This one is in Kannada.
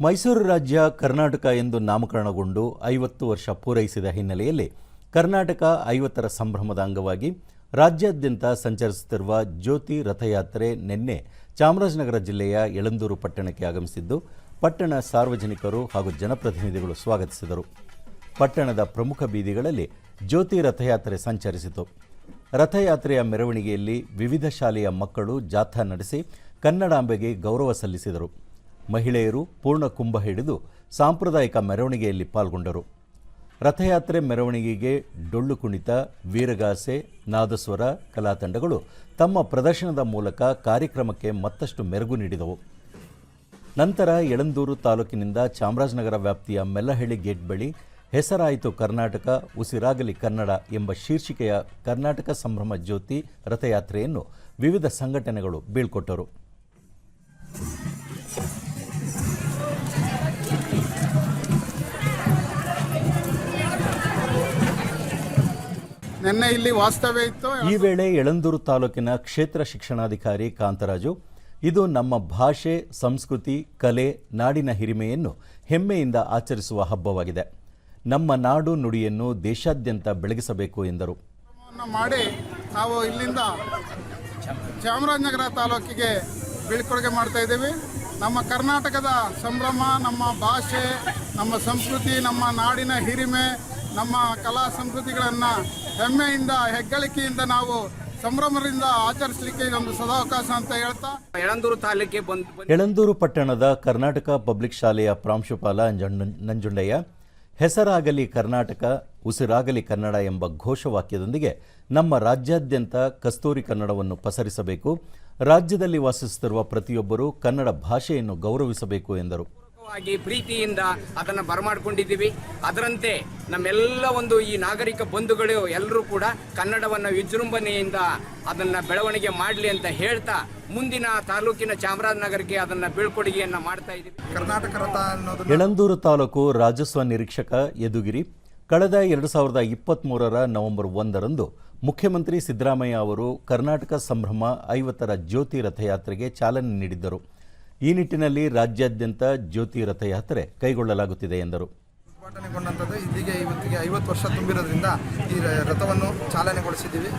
ಮೈಸೂರು ರಾಜ್ಯ ಕರ್ನಾಟಕ ಎಂದು ನಾಮಕರಣಗೊಂಡು ಐವತ್ತು ವರ್ಷ ಪೂರೈಸಿದ ಹಿನ್ನೆಲೆಯಲ್ಲಿ ಕರ್ನಾಟಕ ಐವತ್ತರ ಸಂಭ್ರಮದ ಅಂಗವಾಗಿ ರಾಜ್ಯಾದ್ಯಂತ ಸಂಚರಿಸುತ್ತಿರುವ ಜ್ಯೋತಿ ರಥಯಾತ್ರೆ ನಿನ್ನೆ ಚಾಮರಾಜನಗರ ಜಿಲ್ಲೆಯ ಯಳಂದೂರು ಪಟ್ಟಣಕ್ಕೆ ಆಗಮಿಸಿದ್ದು, ಪಟ್ಟಣ ಸಾರ್ವಜನಿಕರು ಹಾಗೂ ಜನಪ್ರತಿನಿಧಿಗಳು ಸ್ವಾಗತಿಸಿದರು. ಪಟ್ಟಣದ ಪ್ರಮುಖ ಬೀದಿಗಳಲ್ಲಿ ಜ್ಯೋತಿ ರಥಯಾತ್ರೆ ಸಂಚರಿಸಿತು. ರಥಯಾತ್ರೆಯ ಮೆರವಣಿಗೆಯಲ್ಲಿ ವಿವಿಧ ಶಾಲೆಯ ಮಕ್ಕಳು ಜಾಥಾ ನಡೆಸಿ ಕನ್ನಡಾಂಬೆಗೆ ಗೌರವ ಸಲ್ಲಿಸಿದರು. ಮಹಿಳೆಯರು ಪೂರ್ಣ ಕುಂಭ ಹಿಡಿದು ಸಾಂಪ್ರದಾಯಿಕ ಮೆರವಣಿಗೆಯಲ್ಲಿ ಪಾಲ್ಗೊಂಡರು. ರಥಯಾತ್ರೆ ಮೆರವಣಿಗೆಗೆ ಡೊಳ್ಳು ಕುಣಿತ, ವೀರಗಾಸೆ, ನಾದಸ್ವರ ಕಲಾತಂಡಗಳು ತಮ್ಮ ಪ್ರದರ್ಶನದ ಮೂಲಕ ಕಾರ್ಯಕ್ರಮಕ್ಕೆ ಮತ್ತಷ್ಟು ಮೆರುಗು ನೀಡಿದವು. ನಂತರ ಯಳಂದೂರು ತಾಲೂಕಿನಿಂದ ಚಾಮರಾಜನಗರ ವ್ಯಾಪ್ತಿಯ ಮೆಲ್ಲಹಳ್ಳಿ ಗೇಟ್ ಬಳಿ ಹೆಸರಾಯಿತು ಕರ್ನಾಟಕ, ಉಸಿರಾಗಲಿ ಕನ್ನಡ ಎಂಬ ಶೀರ್ಷಿಕೆಯ ಕರ್ನಾಟಕ ಸಂಭ್ರಮ ಜ್ಯೋತಿ ರಥಯಾತ್ರೆಯನ್ನು ವಿವಿಧ ಸಂಘಟನೆಗಳು ಬೀಳ್ಕೊಟ್ಟರು. ನಿನ್ನೆ ಇಲ್ಲಿ ವಾಸ್ತವ್ಯ ಇತ್ತು. ಈ ವೇಳೆ ಯಳಂದೂರು ತಾಲೂಕಿನ ಕ್ಷೇತ್ರ ಶಿಕ್ಷಣಾಧಿಕಾರಿ ಕಾಂತರಾಜು ಇದು ನಮ್ಮ ಭಾಷೆ ಸಂಸ್ಕೃತಿ ಕಲೆ ನಾಡಿನ ಹಿರಿಮೆಯನ್ನು ಹೆಮ್ಮೆಯಿಂದ ಆಚರಿಸುವ ಹಬ್ಬವಾಗಿದೆ. ನಮ್ಮ ನಾಡು ನುಡಿಯನ್ನು ದೇಶಾದ್ಯಂತ ಬೆಳಗಿಸಬೇಕು ಎಂದರು. ಮಾಡಿ ನಾವು ಇಲ್ಲಿಂದ ಚಾಮರಾಜನಗರ ತಾಲೂಕಿಗೆ ಬೀಳ್ಕೊಡುಗೆ ಮಾಡ್ತಾ ಇದ್ದೀವಿ. ನಮ್ಮ ಕರ್ನಾಟಕದ ಸಂಭ್ರಮ ನಮ್ಮ ಭಾಷೆ ನಮ್ಮ ಸಂಸ್ಕೃತಿ ನಮ್ಮ ನಾಡಿನ ಹಿರಿಮೆ ನಮ್ಮ ಕಲಾ ಸಂಸ್ಕೃತಿಗಳನ್ನು ಹೆಮ್ಮೆಯಿಂದ ಹೆಗ್ಗಳಿಕೆಯಿಂದ ನಾವು ಸಂಭ್ರಮದಿಂದ ಆಚರಿಸಲಿಕ್ಕೆ ಇದೊಂದು ಸದಾವಕಾಶ ಅಂತ ಹೇಳ್ತಾ. ಯಳಂದೂರು ತಾಲೂಕಿಗೆ ಬಂದು ಯಳಂದೂರು ಪಟ್ಟಣದ ಕರ್ನಾಟಕ ಪಬ್ಲಿಕ್ ಶಾಲೆಯ ಪ್ರಾಂಶುಪಾಲ ನಂಜುಂಡಯ್ಯ ಹೆಸರಾಗಲಿ ಕರ್ನಾಟಕ ಉಸಿರಾಗಲಿ ಕನ್ನಡ ಎಂಬ ಘೋಷವಾಕ್ಯದೊಂದಿಗೆ ನಮ್ಮ ರಾಜ್ಯಾದ್ಯಂತ ಕಸ್ತೂರಿ ಕನ್ನಡವನ್ನು ಪಸರಿಸಬೇಕು. ರಾಜ್ಯದಲ್ಲಿ ವಾಸಿಸುತ್ತಿರುವ ಪ್ರತಿಯೊಬ್ಬರೂ ಕನ್ನಡ ಭಾಷೆಯನ್ನು ಗೌರವಿಸಬೇಕು ಎಂದರು. ಪೂರ್ವಕವಾಗಿ ಪ್ರೀತಿಯಿಂದ ಅದನ್ನ ಬರಮಾಡ್ಕೊಂಡಿದ್ದೀವಿ. ಅದರಂತೆ ನಮ್ಮೆಲ್ಲ ಒಂದು ಈ ನಾಗರಿಕ ಬಂಧುಗಳು ಎಲ್ಲರೂ ಕೂಡ ಕನ್ನಡವನ್ನ ವಿಜೃಂಭಣೆಯಿಂದ ಅದನ್ನ ಬೆಳವಣಿಗೆ ಮಾಡಲಿ ಅಂತ ಹೇಳ್ತಾ ಮುಂದಿನ ತಾಲೂಕಿನ ಚಾಮರಾಜನಗರಕ್ಕೆ ಅದನ್ನ ಬೀಳ್ಕೊಡುಗೆಯನ್ನ ಮಾಡ್ತಾ ಇದ್ದೀವಿ. ಕರ್ನಾಟಕ ರಥ ಅನ್ನೋದು ಯಳಂದೂರು ತಾಲೂಕು ರಾಜಸ್ವ ನಿರೀಕ್ಷಕ ಯದುಗಿರಿ ಕಳೆದ ಎರಡು ಸಾವಿರದ ಇಪ್ಪತ್ತ್ಮೂರರ ನವೆಂಬರ್ ಒಂದರಂದು ಮುಖ್ಯಮಂತ್ರಿ ಸಿದ್ದರಾಮಯ್ಯ ಅವರು ಕರ್ನಾಟಕ ಸಂಭ್ರಮ ಐವತ್ತರ ಜ್ಯೋತಿ ರಥಯಾತ್ರೆಗೆ ಚಾಲನೆ ನೀಡಿದ್ದರು. ಈ ನಿಟ್ಟಿನಲ್ಲಿ ರಾಜ್ಯಾದ್ಯಂತ ಜ್ಯೋತಿ ರಥಯಾತ್ರೆ ಕೈಗೊಳ್ಳಲಾಗುತ್ತಿದೆ ಎಂದರು. ಉದ್ಘಾಟನೆಗೊಂಡಂಥದ್ದು ಇದೀಗ ಇವತ್ತಿಗೆ ಐವತ್ತು ವರ್ಷ ತುಂಬಿರೋದ್ರಿಂದ ಈ ರಥವನ್ನು ಚಾಲನೆಗೊಳಿಸಿದ್ದೀವಿ.